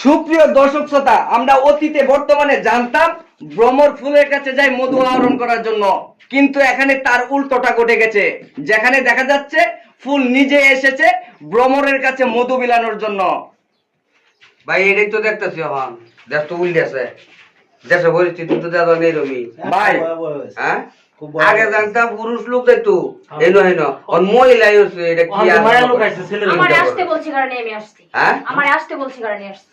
সুপ্রিয় দর্শক শ্রোতা আমরা অতীতে বর্তমানে জানতাম ভ্রমর ফুলের কাছে যাই মধু আহরণ করার জন্য। কিন্তু এখানে তার উল্টোটা ঘটে গেছে। যেখানে দেখা যাচ্ছে ফুল নিজে এসেছে ভ্রমরের কাছে মধু বিলানোর জন্য। ভাই এটাই তো দেখতেছি এখন। দেশ তো উল্টেছে দেশের পরিস্থিতি তো দেখা নেই রমি। ভাই হ্যাঁ? আগে জানতাম পুরুষ লোক দেখতো হেন হেন। আর মহিলাই হচ্ছে এটা কি আর মায়া লোক আছে ছেলে লোক। আমারে আসতে বলছি কারণে আমি আসছি। হ্যাঁ? আমারে আসতে বলছি কারণে আসছি।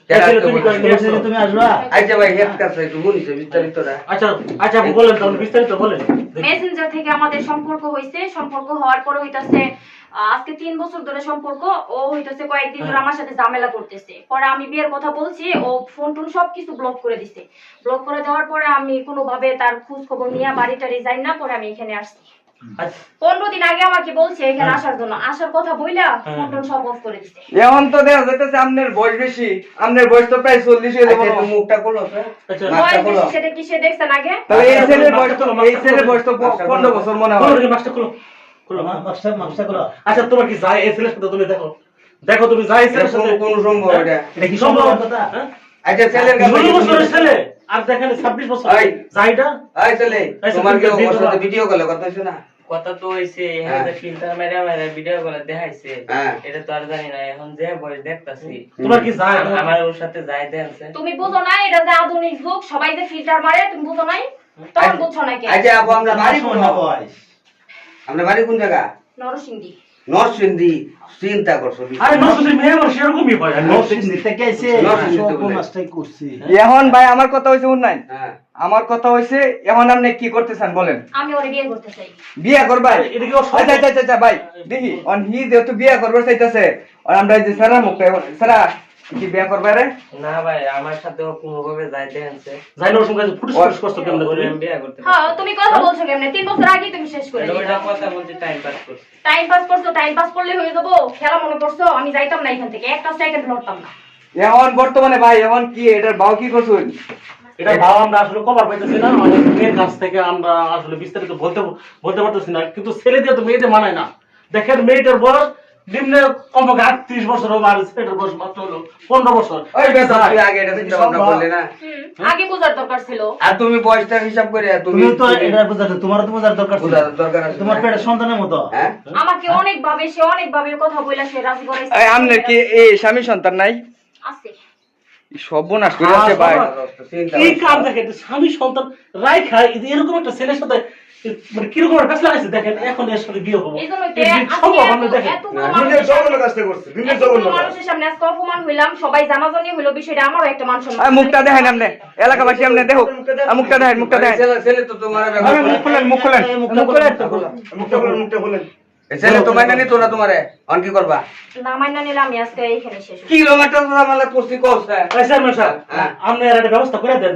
তুমি আসবা? আচ্ছা ভাই হেড কাছে একটু শুনিছে বিস্তারিতটা? আচ্ছা আচ্ছা বলেন তাহলে বিস্তারিত বলেন। মেসেঞ্জার থেকে আমাদের সম্পর্ক হয়েছে সম্পর্ক হওয়ার পরে হইতাছে আজকে তিন বছর ধরে সম্পর্ক ও হইতাছে কয়েকদিন ধরে আমার সাথে ঝামেলা করতেছে। পরে আমি বিয়ের কথা বলছি ও ফোন টোন সবকিছু ব্লক করে দিছে। ব্লক করে দেওয়ার পরে আমি কোনোভাবে তার খোঁজ খবর নিয়ে বাড়ি টাড়ি যাই না পরে আমি এখানে আসছি। আচ্ছা। পনেরো দিন আগে আমাকে বলছে এখানে আসার জন্য। আসার কথা বইলা ফোন সব অফ করে দিছে। এখন তো দেখা যাইতেছে আপনার বয়স বেশি। আপনার বয়স তো প্রায় চল্লিশ হয়ে আচ্ছা যাবে মুখটা খুলো তো। আচ্ছা। বয়স বেশি সেটা কি সে দেখছেন আগে? তাহলে এই ছেলের বয়স তো এই ছেলের বয়স তো পনেরো বছর মনে হয়। খোলো খোলো মাস্টার মাস্টার আচ্ছা তোমার কি যায় এই ছেলের সাথে তুমি দেখো। দেখো তুমি যায় এই ছেলের সাথে। কোন- সম্ভব এটা? এটা কি সম্ভব? কথা? হ্যাঁ? আচ্ছা ছেলের কাছে ছেলে? আর দেখেন ছাব্বিশ বছর। এই। যাইটা এই এই তোমার কি ওর সাথে ভিডিও- ভিডিও কলে কথা হইছে না কথা তো হইছে হ্যাঁ। ফিল্টার মেরে মেরে ভিডিও করে দেখাইছে। হ্যাঁ। এটা তো আর জানি না এখন যে বয়স দেখতাছি। তোমার কি যায়? আমার ওর সাথে যাই দেখছে তুমি বুঝো না এটা যে আধুনিক যুগ সবাই যে ফিল্টার মারে তুমি বুঝো নাই? তখন বুঝছ নাকি আচ্ছা আপু আমরা বাড়ি কোন? আমরা বাড়ি কোন জায়গা? নরসিংদী। নরসিংদী চিন্তা করছ আরে নসুদি মেয়ে আমার সেরকমই হয়। করছি। এখন ভাই আমার কথা হয়েছে উন্নয়ন। হ্যাঁ। আমার কথা হয়েছে এখন আপনি কি করতেছেন বলেন? আমি ওরে বিয়ে করতে চাই। বিয়া করবা এটা কি আচ্ছা আচ্ছা আচ্ছা ভাই। দেখি অন হি যেহেতু বিয়া করবার চাইতেছে আর আমরা এই যে সারা মুখ সারা কি বিয়া করবে রে? না ভাই আমার সাথে ও কোনোভাবে যাই না ওর সঙ্গে ফুটুস ফুটুস করছ কেমন করে আমি করতে হ্যাঁ তুমি কথা বলছো কেমনে? তিন বছর আগে তুমি শেষ করে ওইটা কথা বলছি টাইম পাস করছি। টাইম পাস করছ টাইম পাস করলে হয়ে যাব। খেলা মনে করছ আমি যাইতাম না এখান থেকে। একটা সেকেন্ড লড়তাম না। এখন বর্তমানে ভাই এখন কি এটার বাউ কি করছুন এটা ভাব আমরা আসলে কভার পাইতেছি না। মেয়ের কাছ থেকে আমরা আসলে বিস্তারিত বলতে বলতে পারতেছি না। কিন্তু ছেলে দিয়ে তো মেয়েদের মানায় না। দেখেন মেয়েটার বয়স নিম্নে কমপক্ষে আটত্রিশ বছর হবে আর ছেলেটার বয়স মাত্র হলো পনেরো বছর। আগে এটা চিন্তা ভাবনা করলে না? আগে বোঝার দরকার ছিল। আর তুমি বয়সটা হিসাব করে তুমি তো এটা বুঝাতে তোমার তো বোঝার দরকার ছিল। দরকার আছে। তোমার পেটের সন্তানের মতো। হ্যাঁ? আমাকে অনেক ভাবে সে অনেক ভাবে কথা বইলা সে রাজি করাইছে এই, আপনার কি এই স্বামী সন্তান নাই? আছে। সর্বনাশ করে আছে ভাই। চিন্তা এই করছ। কাম দেখেন স্বামী সন্তান রাই খায় এরকম একটা ছেলের সাথে মানে কীরকম ফেসলা আছে দেখেন এখন এর সাথে বিয়ে হব। এই জন্য তো এই যে আজকে সম্ভব এত- আপনি দেখেন। এতগুলো না, মানুষের সামনে- কাজটা করছে এতগুলো মানুষের সামনে আজকে অপমান হইলাম সবাই জানাজানি হইল বিষয়টা আমারও একটা মান মুখটা দেখেন আপনি। এলাকাবাসী আপনি দেখো। মুখটা দেখেন মুখটা দেখেন মুখ খুলেন মুখ খুলেন। মুখ খুলেন মুখটা মুখটা মাইনা না তোমারে? অন কি করবা? না মাইনা নিলে আমি আজকে এইখানে শেষ করছি সাহেব, হ্যাঁ। আপনি এর একটা ব্যবস্থা করে দেন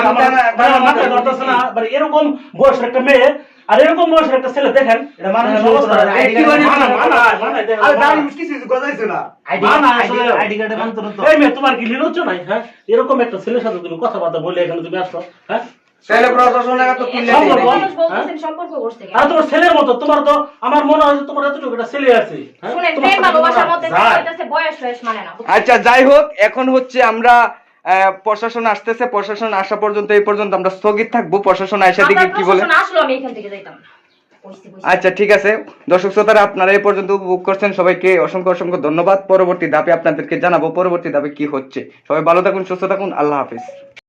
আমার- তারা- মাথায় ধরতেছে না, মানে এরকম বয়সের একটা মেয়ে আর এরকম বয়সের একটা ছেলে দেখেন এটা হ্যাঁ, অবস্থা, আরে দাঁড়ি। কিছু গজাইছে না? আইডি আইডি কার্ডে মানতো না তো। এই মেয়ে তোমার কি লিলজ্জ নাই হ্যাঁ? এরকম একটা ছেলের সাথে তুমি কথাবার্তা বলে এখানে তুমি আসছো হ্যাঁ? ছেলে প্রশাসনের তো তুললে সম্পর্ক? মানুষ বলতেছেন সম্পর্ক করছে কেন? আর তোমার ছেলের মতো তোমার তো আমার মনে হয় তোমার এতটুকু একটা ছেলে আছে। হ্যাঁ? শুনেন প্রেম ভালোবাসার মধ্যে বয়স বয়স মানে না আচ্ছা যাই হোক এখন হচ্ছে আমরা প্রশাসন আসতেছে প্রশাসন আসা পর্যন্ত এই পর্যন্ত আমরা স্থগিত থাকব। প্রশাসন দিকে কি বলে। আসলো আমি এখান থেকে যাইতাম না। কইছি, কইছি। আচ্ছা ঠিক আছে। দর্শক শ্রোতারা আপনারা এই পর্যন্ত উপভোগ করছেন। সবাইকে অসংখ্য অসংখ্য ধন্যবাদ। পরবর্তী ধাপে আপনাদেরকে জানাব পরবর্তী ধাপে কি হচ্ছে। সবাই ভালো থাকুন সুস্থ থাকুন। আল্লাহ হাফিজ।